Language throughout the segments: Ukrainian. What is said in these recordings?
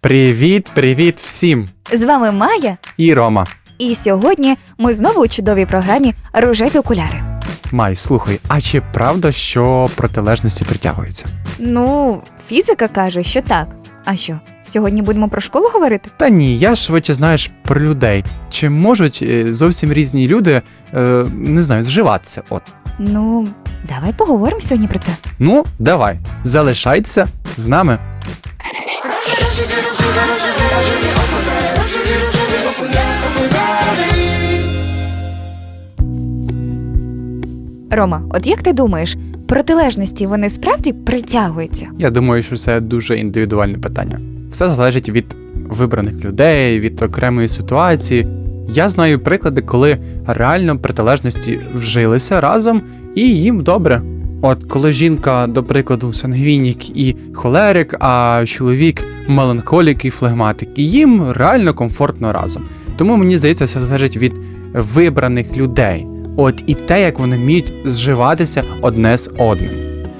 Привіт, привіт всім! З вами Майя, І Рома. і сьогодні ми знову у чудовій програмі Рожеві окуляри. Май, слухай, а чи правда, що протилежності притягуються? Ну, фізика каже, що так. А що? Сьогодні будемо про школу говорити? Та ні, я швидше знаєш про людей. Чи можуть е, зовсім різні люди, е, не знаю, зживатися? От. Ну, давай поговоримо сьогодні про це. Ну, давай, залишайтеся з нами. Рома, от як ти думаєш, протилежності вони справді притягуються? Я думаю, що це дуже індивідуальне питання. Все залежить від вибраних людей, від окремої ситуації. Я знаю приклади, коли реально протилежності вжилися разом і їм добре. От коли жінка, до прикладу, сангвінік і холерик, а чоловік меланхолік і флегматик, і їм реально комфортно разом. Тому мені здається, все залежить від вибраних людей. От і те, як вони вміють зживатися одне з одним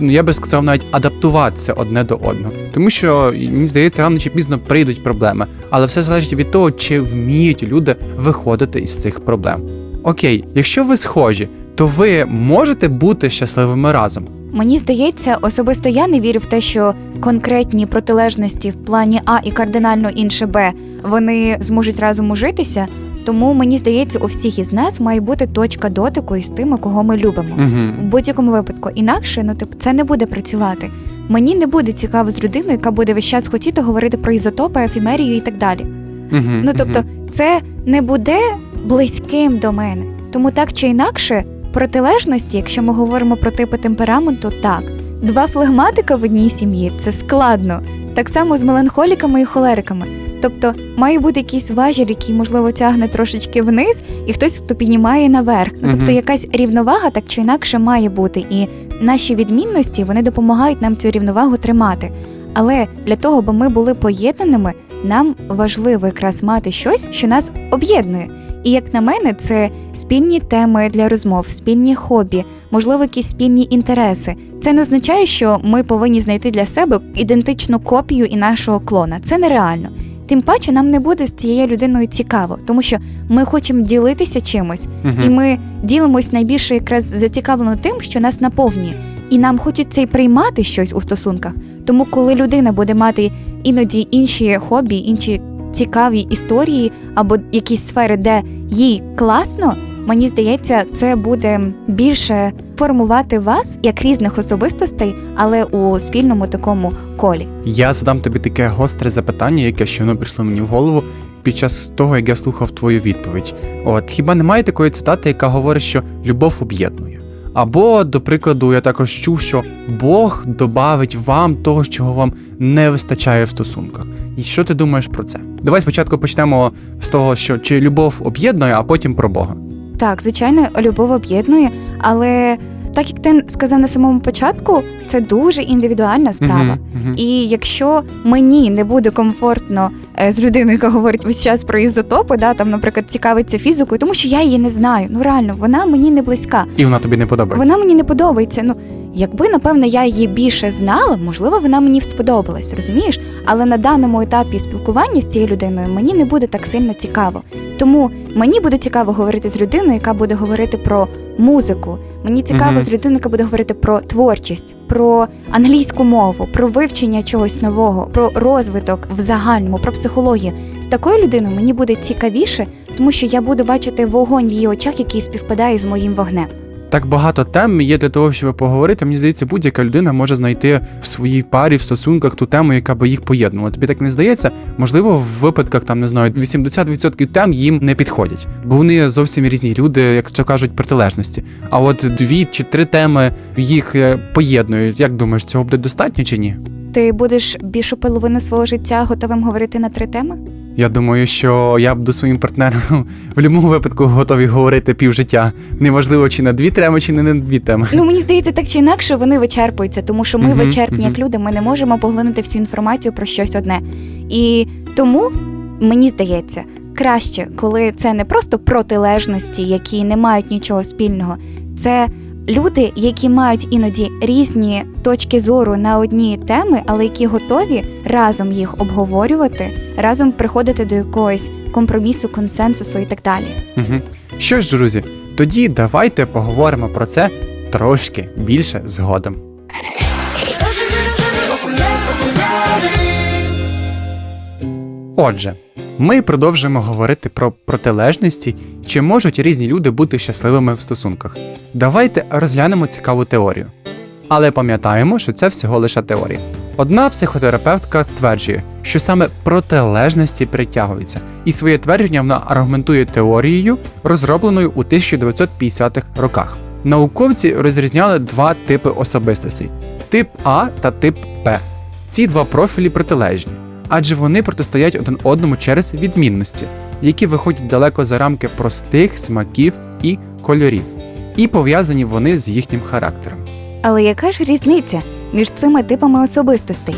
ну я би сказав, навіть адаптуватися одне до одного. Тому що мені здається, рано чи пізно прийдуть проблеми, але все залежить від того, чи вміють люди виходити із цих проблем. Окей, якщо ви схожі, то ви можете бути щасливими разом. Мені здається, особисто я не вірю в те, що конкретні протилежності в плані А і кардинально інше Б вони зможуть разом ужитися. Тому мені здається, у всіх із нас має бути точка дотику із тими, кого ми любимо. В Угу. будь-якому випадку. Інакше, ну типу, це не буде працювати. Мені не буде цікаво з людиною, яка буде весь час хотіти говорити про ізотопи, ефімерію і так далі. Угу. Ну тобто, це не буде близьким до мене. Тому так чи інакше, протилежності, якщо ми говоримо про типи темпераменту, так. Два флегматика в одній сім'ї це складно. Так само з меланхоліками і холериками. Тобто має бути якийсь важіль, який, можливо, тягне трошечки вниз, і хтось хто піднімає наверх. Ну, тобто якась рівновага так чи інакше має бути. І наші відмінності вони допомагають нам цю рівновагу тримати. Але для того, аби ми були поєднаними, нам важливо якраз мати щось, що нас об'єднує. І як на мене, це спільні теми для розмов, спільні хобі, можливо, якісь спільні інтереси. Це не означає, що ми повинні знайти для себе ідентичну копію і нашого клона. Це нереально. Тим паче нам не буде з цією людиною цікаво, тому що ми хочемо ділитися чимось, і ми ділимось найбільше якраз зацікавлено тим, що нас наповнює, і нам хочеться й приймати щось у стосунках. Тому, коли людина буде мати іноді інші хобі, інші цікаві історії або якісь сфери, де їй класно, мені здається, це буде більше формувати вас як різних особистостей, але у спільному такому колі. Я задам тобі таке гостре запитання, яке щойно прийшло мені в голову під час того, як я слухав твою відповідь. От хіба немає такої цитати, яка говорить, що любов об'єднує? Або, до прикладу, я також чув, що Бог добавить вам того, чого вам не вистачає в стосунках. І що ти думаєш про це? Давай спочатку почнемо з того, що чи любов об'єднує, а потім про Бога. Так, звичайно, любов об'єднує, але так як ти сказав на самому початку, це дуже індивідуальна справа. Мгм, мгм. І якщо мені не буде комфортно е, з людиною, яка говорить весь час про ізотопи, да, там, наприклад, цікавиться фізикою, тому що я її не знаю. Ну реально, вона мені не близька. І вона тобі не подобається. Вона мені не подобається. Ну, якби, напевно, я її більше знала, можливо, вона мені сподобалась, розумієш? Але на даному етапі спілкування з цією людиною мені не буде так сильно цікаво. Тому мені буде цікаво говорити з людиною, яка буде говорити про музику. Мені цікаво Мгм. з людиною, яка буде говорити про творчість, про англійську мову, про вивчення чогось нового, про розвиток в загальному, про психологію. З такою людиною мені буде цікавіше, тому що я буду бачити вогонь в її очах, який співпадає з моїм вогнем. Так багато тем є для того, щоб поговорити. Мені здається, будь-яка людина може знайти в своїй парі, в стосунках ту тему, яка би їх поєднувала. Тобі так не здається? Можливо, в випадках там не знаю, 80% тем їм не підходять, бо вони зовсім різні люди, як то кажуть, протилежності. А от дві чи три теми їх е, поєднують. Як думаєш, цього буде достатньо чи ні? Ти будеш більшу половину свого життя готовим говорити на три теми? Я думаю, що я буду своїм партнером в будь-якому випадку готовий говорити півжиття. Неважливо, чи на дві теми, чи не на дві теми. Ну мені здається, так чи інакше вони вичерпуються, тому що ми вичерпні як люди, ми не можемо поглинути всю інформацію про щось одне. І тому мені здається, краще, коли це не просто протилежності, які не мають нічого спільного. Це люди, які мають іноді різні точки зору на одні теми, але які готові разом їх обговорювати, разом приходити до якогось компромісу, консенсусу і так далі. Угу. Що ж, друзі, тоді давайте поговоримо про це трошки більше згодом. Отже, ми продовжуємо говорити про протилежності, чи можуть різні люди бути щасливими в стосунках. Давайте розглянемо цікаву теорію. Але пам'ятаємо, що це всього лише теорія. Одна психотерапевтка стверджує, що саме протилежності притягуються, і своє твердження вона аргументує теорією, розробленою у 1950-х роках. Науковці розрізняли два типи особистостей: тип А та тип Б. Ці два профілі протилежні, адже вони протистоять один одному через відмінності, які виходять далеко за рамки простих смаків і кольорів, і пов'язані вони з їхнім характером. Але яка ж різниця між цими типами особистостей?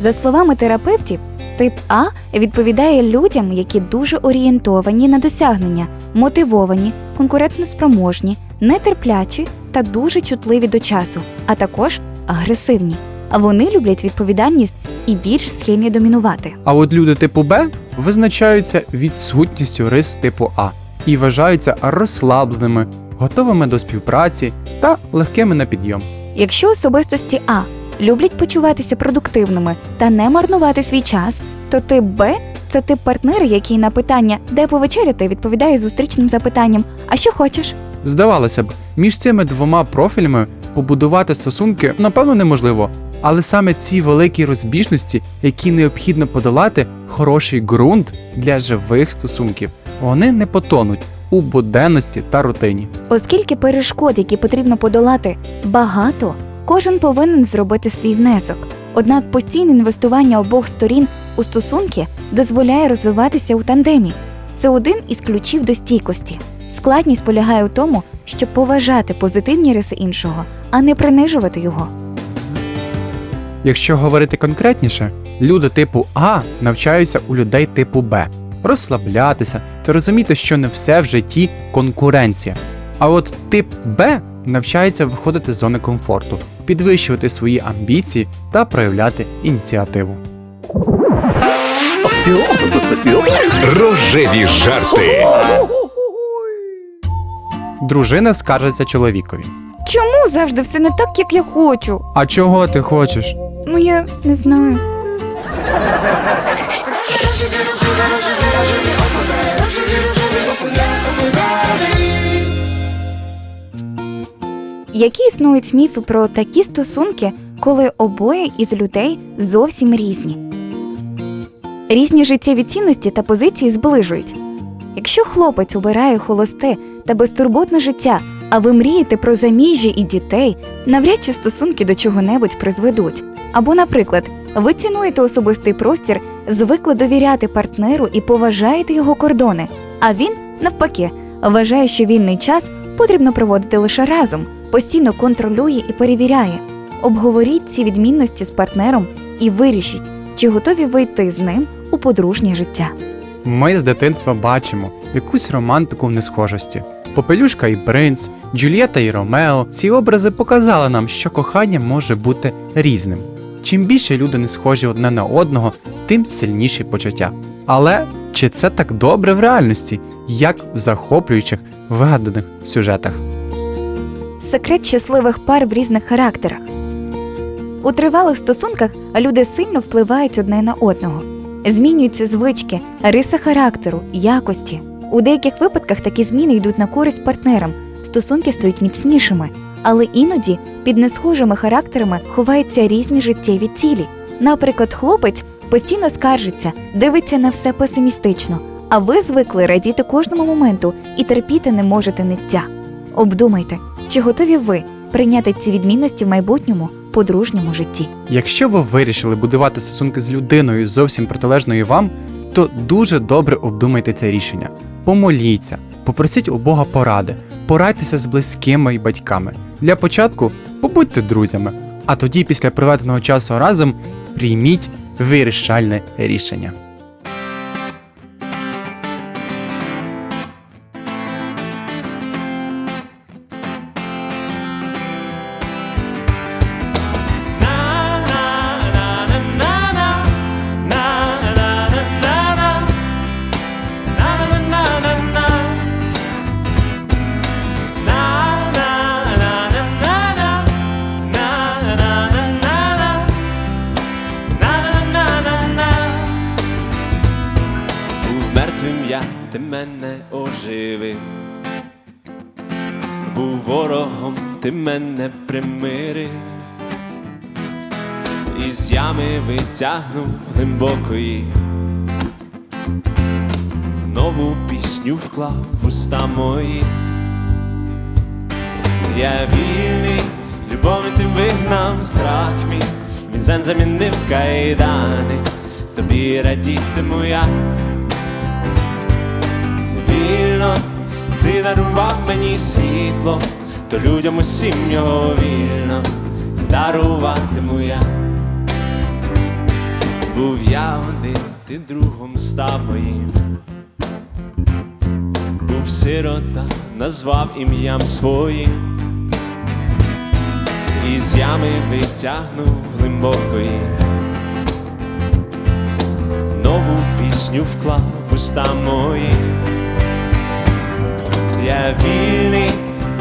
За словами терапевтів, тип А відповідає людям, які дуже орієнтовані на досягнення, мотивовані, конкурентноспроможні, нетерплячі та дуже чутливі до часу, а також агресивні. Вони люблять відповідальність і більш схильні домінувати. А от люди типу Б визначаються відсутністю рис типу А і вважаються розслабленими, готовими до співпраці та легкими на підйом. Якщо особистості А люблять почуватися продуктивними та не марнувати свій час, то тип Б це тип партнера, який на питання, де повечеряти, відповідає зустрічним запитанням А що хочеш? Здавалося б, між цими двома профілями побудувати стосунки напевно неможливо, але саме ці великі розбіжності, які необхідно подолати, хороший ґрунт для живих стосунків, вони не потонуть у буденності та рутині. Оскільки перешкод, які потрібно подолати, багато, кожен повинен зробити свій внесок. Однак постійне інвестування обох сторін у стосунки дозволяє розвиватися у тандемі. Це один із ключів до стійкості. Складність полягає у тому, щоб поважати позитивні риси іншого, а не принижувати його. Якщо говорити конкретніше, люди типу А навчаються у людей типу Б розслаблятися та розуміти, що не все в житті конкуренція. А от тип Б навчається виходити з зони комфорту, підвищувати свої амбіції та проявляти ініціативу. Рожеві жарти. Дружина скаржиться чоловікові. Чому завжди все не так, як я хочу? А чого ти хочеш? Ну я не знаю. Які існують міфи про такі стосунки, коли обоє із людей зовсім різні? Різні життєві цінності та позиції зближують. Якщо хлопець обирає холосте та безтурботне життя, а ви мрієте про заміжжя і дітей, навряд чи стосунки до чого-небудь призведуть. Або, наприклад, ви цінуєте особистий простір, звикли довіряти партнеру і поважаєте його кордони, а він, навпаки, вважає, що вільний час потрібно проводити лише разом, постійно контролює і перевіряє. Обговоріть ці відмінності з партнером і вирішіть, чи готові ви йти з ним у подружнє життя. Ми з дитинства бачимо якусь романтику в несхожості. Попелюшка і принц, Джульєта і Ромео. Ці образи показали нам, що кохання може бути різним. Чим більше люди не схожі одне на одного, тим сильніші почуття. Але чи це так добре в реальності, як в захоплюючих вигаданих сюжетах? Секрет щасливих пар в різних характерах. У тривалих стосунках люди сильно впливають одне на одного. Змінюються звички, риси характеру, якості. У деяких випадках такі зміни йдуть на користь партнерам, стосунки стають міцнішими, але іноді під несхожими характерами ховаються різні життєві цілі. Наприклад, хлопець постійно скаржиться, дивиться на все песимістично, а ви звикли радіти кожному моменту і терпіти не можете ниття. Обдумайте, чи готові ви прийняти ці відмінності в майбутньому подружньому житті. Якщо ви вирішили будувати стосунки з людиною зовсім протилежною вам, то дуже добре обдумайте це рішення. Помоліться, попросіть у Бога поради, порадьтеся з близькими і батьками. Для початку побудьте друзями, а тоді, після проведеного часу разом, прийміть вирішальне рішення. Ти мене оживив. Був ворогом, ти мене примирив. Із ями витягнув глибокої. Нову пісню вклав в уста мої. Я вільний, любові ти вигнав страх мій, він замінив кайдани, в тобі радітиму я. Вільно ти дарував мені світло, то людям усім його вільно даруватиму я. Був я один, ти другом став моїм. Був сирота, назвав ім'ям своїм. Із ями витягнув глибокої. Нову пісню вклав в уста мої. Я вільний,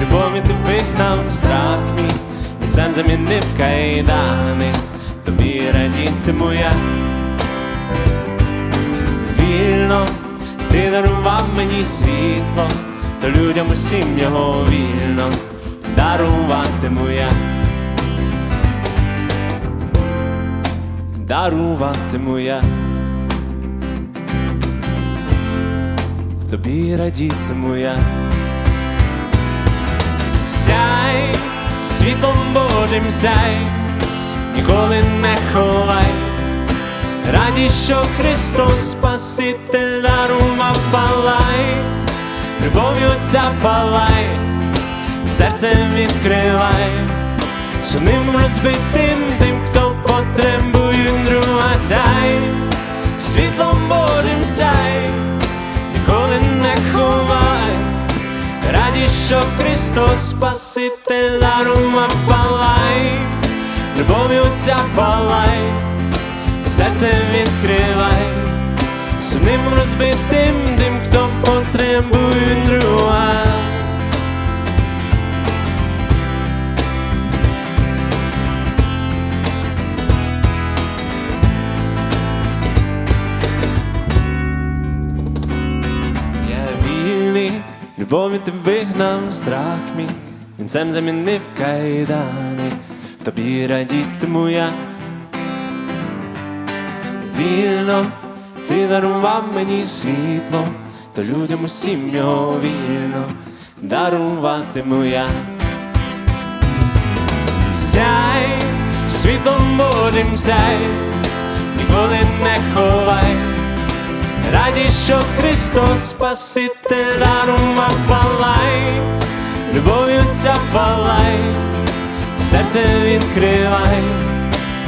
любові ти вигнав страх мій, він сам замінив кайдани, тобі радітиму я. Вільно ти дарував мені світло, то людям усім його вільно даруватиму я. Даруватиму я. Тобі радітиму я. Сяй, світлом Божим сяй, ніколи не ховай. Радість, що Христос Спаситель дарував палай, любов'ю палай, серцем відкривай, сумним розбитим тим, хто потребує друга сяй, світлом Божим сяй, ніколи не ховай, радість, що Христос Спаситель дарував палай, любов'ю ця палай серце відкривай, сумним розбитим тим, хто потребує друга. Любові ти вигнав страх мій, вінцем замінив кайдани, тобі радітиму я вільно, ти дарував мені світло, то людям усім його вільно даруватиму я. Сяй, світлом Божим сяй, ніколи не ховай, радість, що Христос Спаситель дарував палай, любов'ю ця палай, серце відкривай.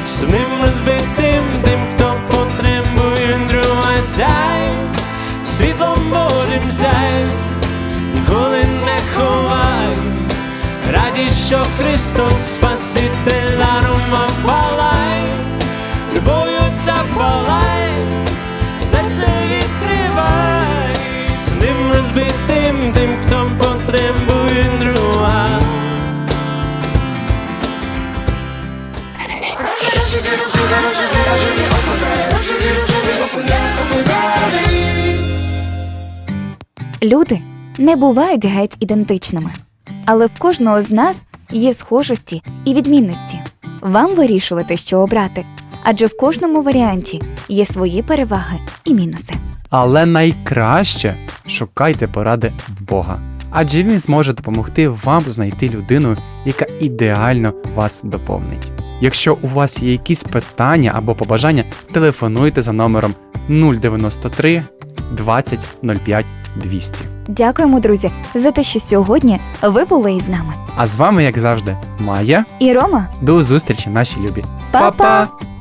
Сумним розбитим тим, хто потребує друга сяй, світлом Божим сяй, ніколи не ховай, радість, що Христос Спаситель дарував палай, розбитим тим, хто потребує друга. Люди не бувають геть ідентичними, але в кожного з нас є схожості і відмінності. Вам вирішувати, що обрати, адже в кожному варіанті є свої переваги і мінуси. Але найкраще шукайте поради в Бога, адже він зможе допомогти вам знайти людину, яка ідеально вас доповнить. Якщо у вас є якісь питання або побажання, телефонуйте за номером 093 20 05 200. Дякуємо, друзі, за те, що сьогодні ви були із нами. А з вами, як завжди, Майя. І Рома, До зустрічі, наші любі. Па-па! Па-па!